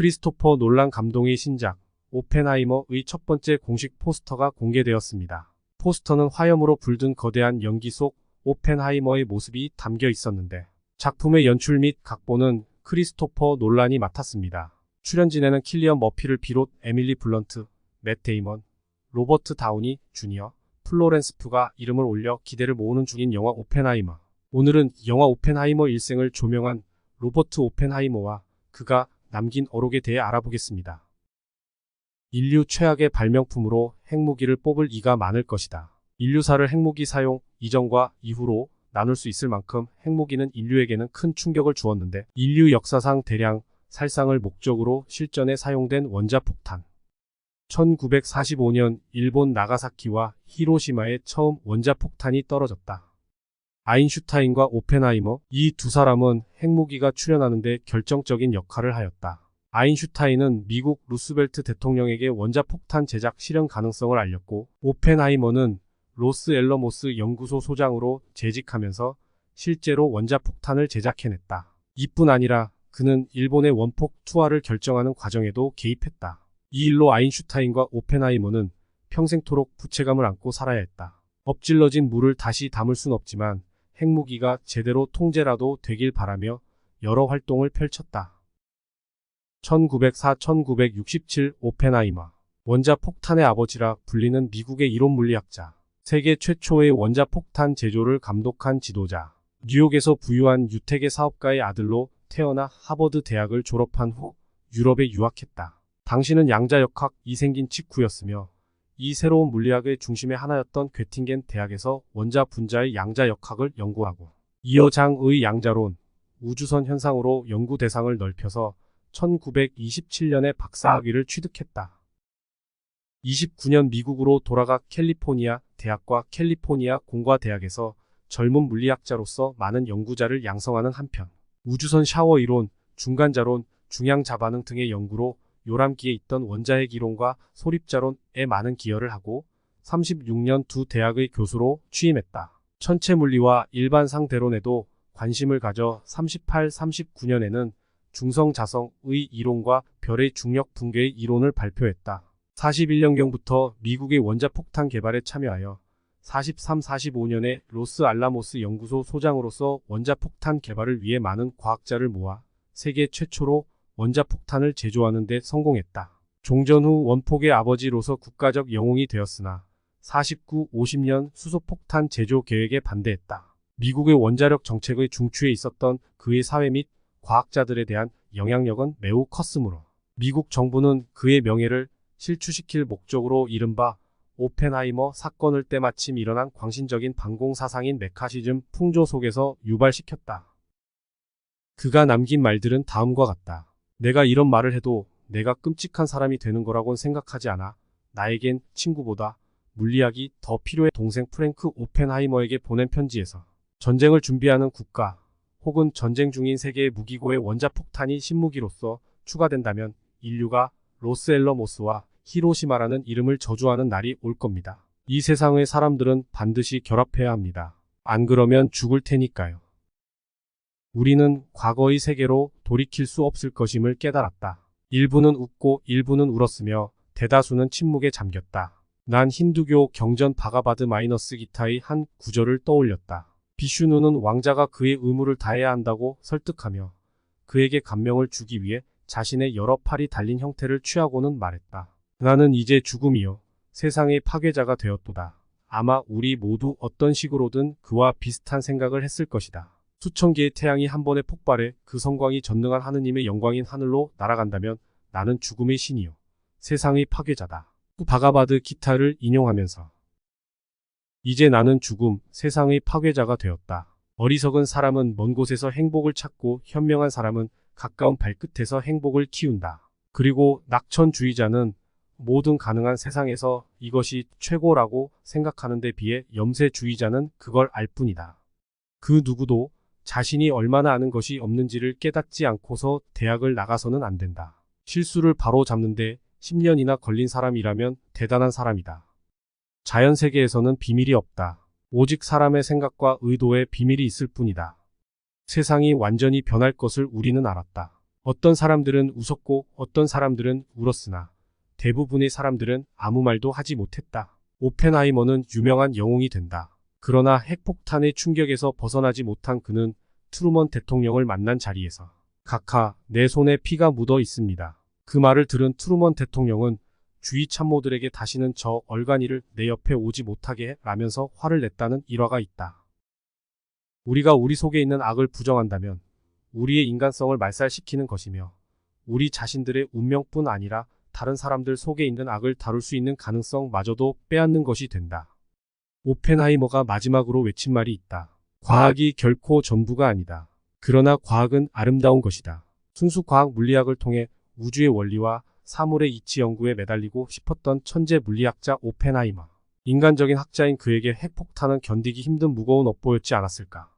크리스토퍼 놀란 감동의 신작 오펜하이머의 첫 번째 공식 포스터가 공개되었습니다. 포스터는 화염으로 불든 거대한 연기 속 오펜하이머의 모습이 담겨 있었는데 작품의 연출 및 각본은 크리스토퍼 놀란이 맡았습니다. 출연진에는 킬리언 머피를 비롯 에밀리 블런트, 맷 데이먼, 로버트 다우니 주니어, 플로렌스 푸가 이름을 올려 기대를 모으는 중인 영화 오펜하이머. 오늘은 영화 오펜하이머 일생을 조명한 로버트 오펜하이머와 그가 남긴 어록에 대해 알아보겠습니다. 인류 최악의 발명품으로 핵무기를 뽑을 이가 많을 것이다. 인류사를 핵무기 사용 이전과 이후로 나눌 수 있을 만큼 핵무기는 인류에게는 큰 충격을 주었는데 인류 역사상 대량 살상을 목적으로 실전에 사용된 원자폭탄. 1945년 일본 나가사키와 히로시마에 처음 원자폭탄이 떨어졌다. 아인슈타인과 오펜하이머 이 두 사람은 핵무기가 출현하는데 결정적인 역할을 하였다. 아인슈타인은 미국 루스벨트 대통령에게 원자폭탄 제작 실현 가능성을 알렸고 오펜하이머는 로스 앨러모스 연구소 소장으로 재직하면서 실제로 원자폭탄을 제작해냈다. 이뿐 아니라 그는 일본의 원폭 투하를 결정하는 과정에도 개입했다. 이 일로 아인슈타인과 오펜하이머는 평생토록 부채감을 안고 살아야 했다. 엎질러진 물을 다시 담을 순 없지만 핵무기가 제대로 통제라도 되길 바라며 여러 활동을 펼쳤다. 1904-1967 오펜하이머 원자 폭탄의 아버지라 불리는 미국의 이론 물리학자 세계 최초의 원자 폭탄 제조를 감독한 지도자 뉴욕에서 부유한 유태계 사업가의 아들로 태어나 하버드 대학을 졸업한 후 유럽에 유학했다. 당시는 양자역학 이생긴 직후였으며 이 새로운 물리학의 중심의 하나였던 괴팅겐 대학에서 원자 분자의 양자 역학을 연구하고 이어 장의 양자론, 우주선 현상으로 연구 대상을 넓혀서 1927년에 박사학위를 취득했다. 29년 미국으로 돌아가 캘리포니아 대학과 캘리포니아 공과대학에서 젊은 물리학자로서 많은 연구자를 양성하는 한편 우주선 샤워 이론, 중간자론, 중양자 반응 등의 연구로 요람기에 있던 원자핵 이론과 소립자론에 많은 기여를 하고 36년 두 대학의 교수로 취임했다. 천체 물리와 일반 상대론에도 관심을 가져 38-39년에는 중성자성의 이론과 별의 중력 붕괴의 이론을 발표했다. 41년경부터 미국의 원자폭탄 개발에 참여하여 43-45년에 로스 알라모스 연구소 소장으로서 원자폭탄 개발을 위해 많은 과학자를 모아 세계 최초로 원자폭탄을 제조하는 데 성공했다. 종전 후 원폭의 아버지로서 국가적 영웅이 되었으나 49-50년 수소폭탄 제조 계획에 반대했다. 미국의 원자력 정책의 중추에 있었던 그의 사회 및 과학자들에 대한 영향력은 매우 컸으므로 미국 정부는 그의 명예를 실추시킬 목적으로 이른바 오펜하이머 사건을 때마침 일어난 광신적인 반공 사상인 메카시즘 풍조 속에서 유발시켰다. 그가 남긴 말들은 다음과 같다. 내가 이런 말을 해도 내가 끔찍한 사람이 되는 거라곤 생각하지 않아. 나에겐 친구보다 물리학이 더 필요해 동생 프랭크 오펜하이머에게 보낸 편지에서 전쟁을 준비하는 국가 혹은 전쟁 중인 세계의 무기고의 원자폭탄이 신무기로서 추가된다면 인류가 로스엘러모스와 히로시마라는 이름을 저주하는 날이 올 겁니다. 이 세상의 사람들은 반드시 결합해야 합니다. 안 그러면 죽을 테니까요. 우리는 과거의 세계로 돌이킬 수 없을 것임을 깨달았다. 일부는 웃고 일부는 울었으며 대다수는 침묵에 잠겼다. 난 힌두교 경전 바가바드 마이너스 기타의 한 구절을 떠올렸다. 비슈누는 왕자가 그의 의무를 다해야 한다고 설득하며 그에게 감명을 주기 위해 자신의 여러 팔이 달린 형태를 취하고는 말했다. 나는 이제 죽음이요. 세상의 파괴자가 되었도다. 아마 우리 모두 어떤 식으로든 그와 비슷한 생각을 했을 것이다. 수천 개의 태양이 한 번에 폭발해 그 성광이 전능한 하느님의 영광인 하늘로 날아간다면 나는 죽음의 신이요. 세상의 파괴자다. 바가바드 기타를 인용하면서 이제 나는 죽음, 세상의 파괴자가 되었다. 어리석은 사람은 먼 곳에서 행복을 찾고 현명한 사람은 가까운 발끝에서 행복을 키운다. 그리고 낙천주의자는 모든 가능한 세상에서 이것이 최고라고 생각하는 데 비해 염세주의자는 그걸 알 뿐이다. 그 누구도 자신이 얼마나 아는 것이 없는지를 깨닫지 않고서 대학을 나가서는 안 된다. 실수를 바로 잡는데 10년이나 걸린 사람이라면 대단한 사람이다. 자연 세계에서는 비밀이 없다. 오직 사람의 생각과 의도에 비밀이 있을 뿐이다. 세상이 완전히 변할 것을 우리는 알았다. 어떤 사람들은 웃었고 어떤 사람들은 울었으나 대부분의 사람들은 아무 말도 하지 못했다. 오펜하이머는 유명한 영웅이 된다. 그러나 핵폭탄의 충격에서 벗어나지 못한 그는 트루먼 대통령을 만난 자리에서 각하, 내 손에 피가 묻어 있습니다. 그 말을 들은 트루먼 대통령은 주위 참모들에게 다시는 저 얼간이를 내 옆에 오지 못하게 해 라면서 화를 냈다는 일화가 있다. 우리가 우리 속에 있는 악을 부정한다면 우리의 인간성을 말살시키는 것이며 우리 자신들의 운명뿐 아니라 다른 사람들 속에 있는 악을 다룰 수 있는 가능성마저도 빼앗는 것이 된다. 오펜하이머가 마지막으로 외친 말이 있다. 과학이 결코 전부가 아니다. 그러나 과학은 아름다운 것이다. 순수 과학 물리학을 통해 우주의 원리와 사물의 이치 연구에 매달리고 싶었던 천재 물리학자 오펜하이머. 인간적인 학자인 그에게 핵폭탄은 견디기 힘든 무거운 업보였지 않았을까.